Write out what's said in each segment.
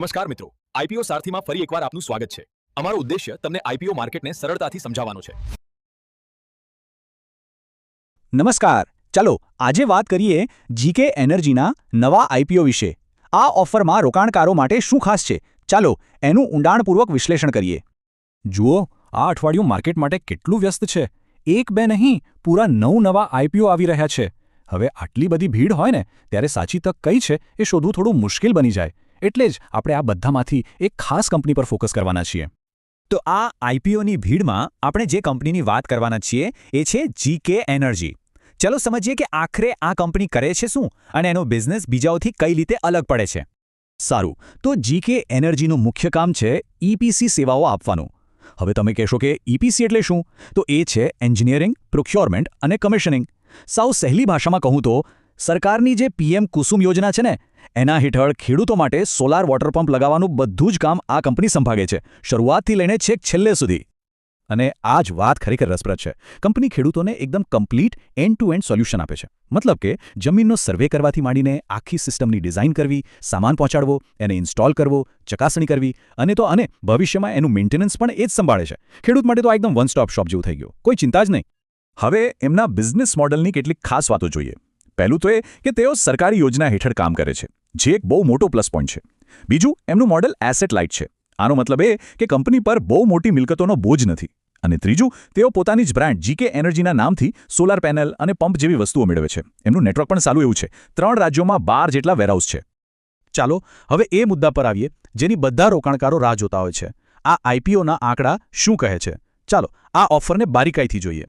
નમસ્કાર મિત્રો આઈપીઓ સારથીમાં ફરી એકવાર આપનું સ્વાગત છે. અમારો ઉદ્દેશ્ય તમને આઈપીઓ માર્કેટને સરળતાથી સમજાવવાનો છે. નમસ્કાર. ચાલો, આજે વાત કરીએ જીકે એનર્જીના નવા આઈપીઓ વિશે. આ ઓફરમાં રોકાણકારો માટે શું ખાસ છે? ચાલો, એનું ઊંડાણપૂર્વક વિશ્લેષણ કરીએ. જુઓ, આ અઠવાડિયું માર્કેટ માટે કેટલું વ્યસ્ત છે. એક બે નહીં, પૂરા નવ નવા આઈપીઓ આવી રહ્યા છે. હવે આટલી બધી ભીડ હોય ને, ત્યારે સાચી તક કઈ છે એ શોધવું થોડું મુશ્કેલ બની જાય. એટલે જ આપણે આ બધામાંથી એક ખાસ કંપની પર ફોકસ કરવાના છીએ. તો આ આઈપીઓની ભીડમાં આપણે જે કંપનીની વાત કરવાના છીએ એ છે જીકે એનર્જી. ચલો સમજીએ કે આખરે આ કંપની કરે છે શું અને એનો બિઝનેસ બીજાઓથી કઈ રીતે અલગ પડે છે. સારું, તો જીકે એનર્જીનું મુખ્ય કામ છે ઈપીસી સેવાઓ આપવાનું. હવે તમે કહેશો કે ઈપીસી એટલે શું? તો એ છે એન્જિનિયરિંગ, પ્રોક્યોરમેન્ટ અને કમિશનિંગ. સાવ સહેલી ભાષામાં કહું તો સરકારની જે પીએમ કુસુમ યોજના છે ને, એના હેઠળ ખેડૂતો માટે સોલાર વોટર પંપ લગાવવાનું બધું જ કામ આ કંપની સંભાળે છે. શરૂઆતથી લઈને છેક છેલ્લે સુધી. અને આ જ વાત ખરેખર રસપ્રદ છે. કંપની ખેડૂતોને એકદમ complete end to end solution આપે છે. મતલબ કે જમીનનો સર્વે કરવાથી માંડીને આખી સિસ્ટમની ડિઝાઇન કરવી, સામાન પહોંચાડવો, એને ઇન્સ્ટોલ કરવો, ચકાસણી કરવી, અને તો અને ભવિષ્યમાં એનું મેન્ટેનન્સ પણ એ જ સંભાળે છે. ખેડૂત માટે તો આ એકદમ વન સ્ટોપ શોપ જેવું થઈ ગયું. કોઈ ચિંતા જ નહીં. હવે એમના બિઝનેસ મોડલની કેટલીક ખાસ વાતો જોઈએ. પહેલું તો એ કે તેઓ સરકારી યોજના હેઠળ કામ કરે છે, જે એક બહુ મોટો પ્લસ પોઈન્ટ છે. બીજું, એમનું મોડલ એસેટ લાઇટ છે. આનો મતલબ એ કે કંપની પર બહુ મોટી મિલકતોનો બોજ નથી. અને ત્રીજું, તેઓ પોતાની જ બ્રાન્ડ જીકે એનર્જીના નામથી સોલાર પેનલ અને પંપ જેવી વસ્તુઓ મેળવે છે. એમનું નેટવર્ક પણ સારું એવું છે. ત્રણ રાજ્યોમાં બાર જેટલા વેરહાઉસ છે. ચાલો, હવે એ મુદ્દા પર આવીએ, જેની બધા રોકાણકારો રાહ જોતા હોય છે. આ આઈપીઓના આંકડા શું કહે છે? ચાલો, આ ઓફરને બારીકાઈથી જોઈએ.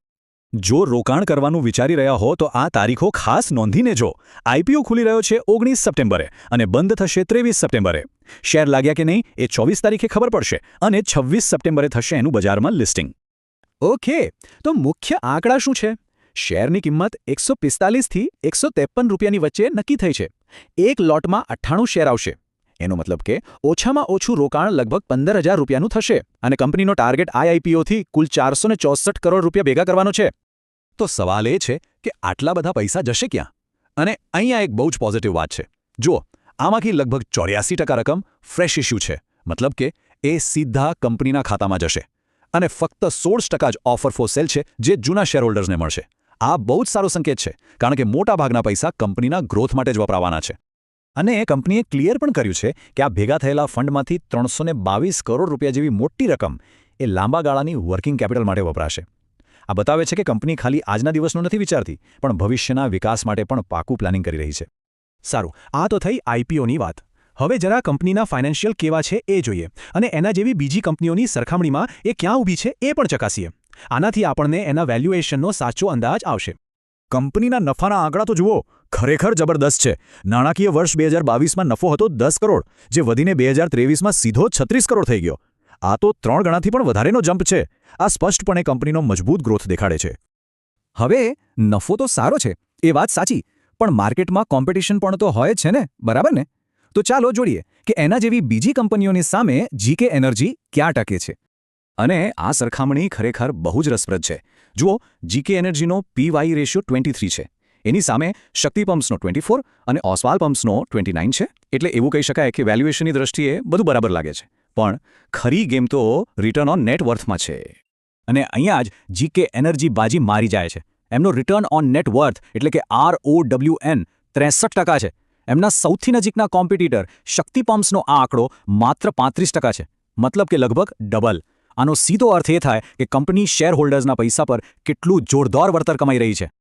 જો રોકાણ કરવાનું વિચારી રહ્યા હો, તો આ તારીખો ખાસ નોંધીને જો. આઈપીઓ ખુલી રહ્યો છે ઓગણીસ સપ્ટેમ્બરે અને બંધ થશે ત્રેવીસ સપ્ટેમ્બરે. શેર લાગ્યા કે નહીં એ ચોવીસ તારીખે ખબર પડશે અને છવ્વીસ સપ્ટેમ્બરે થશે એનું બજારમાં લિસ્ટિંગ. ઓકે, તો મુખ્ય આંકડા શું છે? શેરની કિંમત એકસો પિસ્તાલીસથી એકસો ત્રેપન રૂપિયાની વચ્ચે નક્કી થઈ છે. એક લોટમાં અઠ્ઠાણું શેર આવશે. એનો મતલબ કે ઓછામાં ઓછું રોકાણ લગભગ પંદર હજાર રૂપિયાનું થશે અને કંપનીનો ટાર્ગેટ આઈઆઈપીઓથી કુલ ચારસો કરોડ રૂપિયા ભેગા કરવાનો છે. તો સવાલ એ છે કે આટલા બધા પૈસા જશે ક્યાં? અને અહીંયા એક બહુ જ પોઝિટિવ વાત છે. જુઓ, આમાંથી લગભગ ચોર્યાસી રકમ ફ્રેશ ઇસ્યુ છે. મતલબ કે એ સીધા કંપનીના ખાતામાં જશે. અને ફક્ત સોળ જ ઓફર ફોર સેલ છે જે જૂના શેરહોલ્ડર્સને મળશે. આ બહુ જ સારો સંકેત છે, કારણ કે મોટાભાગના પૈસા કંપનીના ગ્રોથ માટે જ વપરાવાના છે. અને એ કંપનીએ ક્લિયર પણ કર્યું છે કે આ ભેગા થયેલા ફંડમાંથી ત્રણસો કરોડ રૂપિયા જેવી મોટી રકમ એ લાંબા ગાળાની વર્કિંગ કેપિટલ માટે વપરાશે. આ બતાવે છે કે કંપની ખાલી આજના દિવસનું નથી વિચારતી, પણ ભવિષ્યના વિકાસ માટે પણ પાકું પ્લાનિંગ કરી રહી છે. સારું, આ તો થઈ આઈપીઓની વાત. હવે જરા કંપનીના ફાઇનાન્શિયલ કેવા છે એ જોઈએ, અને એના જેવી બીજી કંપનીઓની સરખામણીમાં એ ક્યાં ઊભી છે એ પણ ચકાસીએ. આનાથી આપણને એના વેલ્યુએશનનો સાચો અંદાજ આવશે. કંપનીના નફાના આંકડા તો જુઓ, ખરેખર જબરદસ્ત છે. નાણાકીય વર્ષ બે હજાર બાવીસમાં નફો હતો દસ કરોડ, જે વધીને બે હજાર ત્રેવીસમાં સીધો છત્રીસ કરોડ થઈ ગયો. આ તો ત્રણ ગણાથી પણ વધારેનો જમ્પ છે. આ સ્પષ્ટપણે કંપનીનો મજબૂત ગ્રોથ દેખાડે છે. હવે, નફો તો સારો છે, એ વાત સાચી, પણ માર્કેટમાં કોમ્પિટિશન પણ તો હોય છે ને, બરાબર ને? તો ચાલો જોડીએ કે એના જેવી બીજી કંપનીઓની સામે જીકે એનર્જી ક્યાં ટકે છે. અને આ સરખામણી ખરેખર બહુ જ રસપ્રદ છે. જુઓ જીકે એનર્જીનો પીવાય રેશિયો ટ્વેન્ટી છે. એની સામે શક્તિ પમ્પ્સનો ટ્વેન્ટી અને ઓસવાલ પમ્પ્સનો ટ્વેન્ટી છે. એટલે એવું કહી શકાય કે વેલ્યુએશનની દ્રષ્ટિએ બધું બરાબર લાગે છે. પણ ખરી ગેમ તો રિટર્ન ઓન નેટ વર્થમાં છે. અને અહીંયા જ જીકે એનર્જી બાજી મારી જાય છે. એમનો રિટર્ન ઓન નેટ વર્થ એટલે કે આર ઓ ડબલ્યુ એન ત્રેસઠ ટકા છે. એમના સૌથી નજીકના કોમ્પિટિટર શક્તિ પમ્પ્સનો આ આંકડો માત્ર પાંત્રીસ ટકા છે. મતલબ કે લગભગ ડબલ આનો સીધો અર્થ એ થાય કે કંપની શેરહોલ્ડર્સના પૈસા પર કેટલું જોરદાર વળતર કમાઈ રહી છે.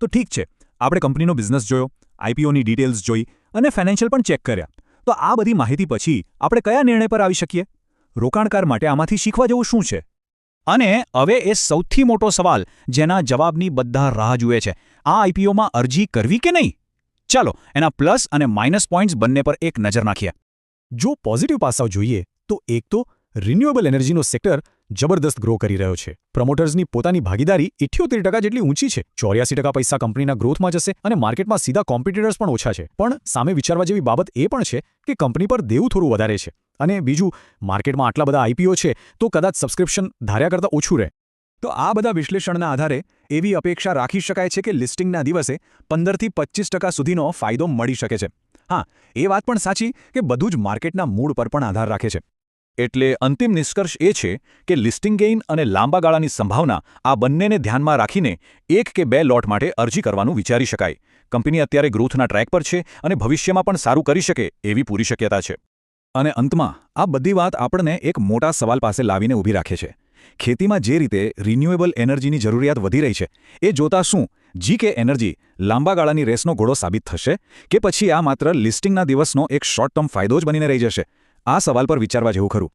તો ઠીક છે, આપણે કંપનીનો બિઝનેસ જોયો આઈપીઓની ડિટેલ્સ જોઈ અને ફાઇનાન્શિયલ પણ ચેક કર્યા. તો આ બધી માહિતી પછી આપણે કયા નિર્ણય પર આવી શકીએ? રોકાણકાર માટે આમાંથી શીખવા જેવું શું છે? અને હવે એ સૌથી મોટો સવાલ જેના જવાબની બધા રાહ જુએ છે. આ આઈપીઓમાં અરજી કરવી કે નહીં? ચાલો, એના પ્લસ અને માઇનસ પોઈન્ટ્સ બંને પર એક નજર નાખીએ. જો પોઝિટિવ પાસાઓ જોઈએ, તો એક તો રિન્યુએબલ એનર્જીનો સેક્ટર જબરદસ્ત ગ્રો કરી રહ્યો છે. પ્રમોટર્સની પોતાની ભાગીદારી ઇઠ્યોતેર ટકા જેટલી ઊંચી છે. ચોર્યાસી ટકા પૈસા કંપનીના ગ્રોથમાં જશે અને માર્કેટમાં સીધા કોમ્પિટિટર્સ પણ ઓછા છે. પણ સામે વિચારવા જેવી બાબત એ પણ છે કે કંપની પર દેવું થોડું વધારે છે. અને બીજું, માર્કેટમાં આટલા બધા આઈપીઓ છે તો કદાચ સબસ્ક્રિપ્શન ધાર્યા કરતાં ઓછું રહે. તો આ બધા વિશ્લેષણના આધારે એવી અપેક્ષા રાખી શકાય છે કે લિસ્ટિંગના દિવસે પંદરથી પચીસ ટકા સુધીનો ફાયદો મળી શકે છે. હા, એ વાત પણ સાચી કે બધું જ માર્કેટના મૂડ પર પણ આધાર રાખે છે. એટલે અંતિમ નિષ્કર્ષ એ છે કે લિસ્ટિંગ ગેઇન અને લાંબા ગાળાની સંભાવના આ બંનેને ધ્યાનમાં રાખીને એક કે બે લોટ માટે અરજી કરવાનું વિચારી શકાય. કંપની અત્યારે ગ્રોથના ટ્રેક પર છે અને ભવિષ્યમાં પણ સારું કરી શકે એવી પૂરી શક્યતા છે. અને અંતમાં, આ બધી વાત આપણને એક મોટા સવાલ પાસે લાવીને ઊભી રાખે છે. ખેતીમાં જે રીતે રિન્યુએબલ એનર્જીની જરૂરિયાત વધી રહી છે, એ જોતા શું જીકે એનર્જી લાંબા ગાળાની રેસનો ઘોડો સાબિત થશે કે પછી આ માત્ર લિસ્ટિંગના દિવસનો એક શોર્ટ ટર્મ ફાયદો જ બનીને રહી જશે? આ સવાલ પર વિચારવા જેવું ખરું.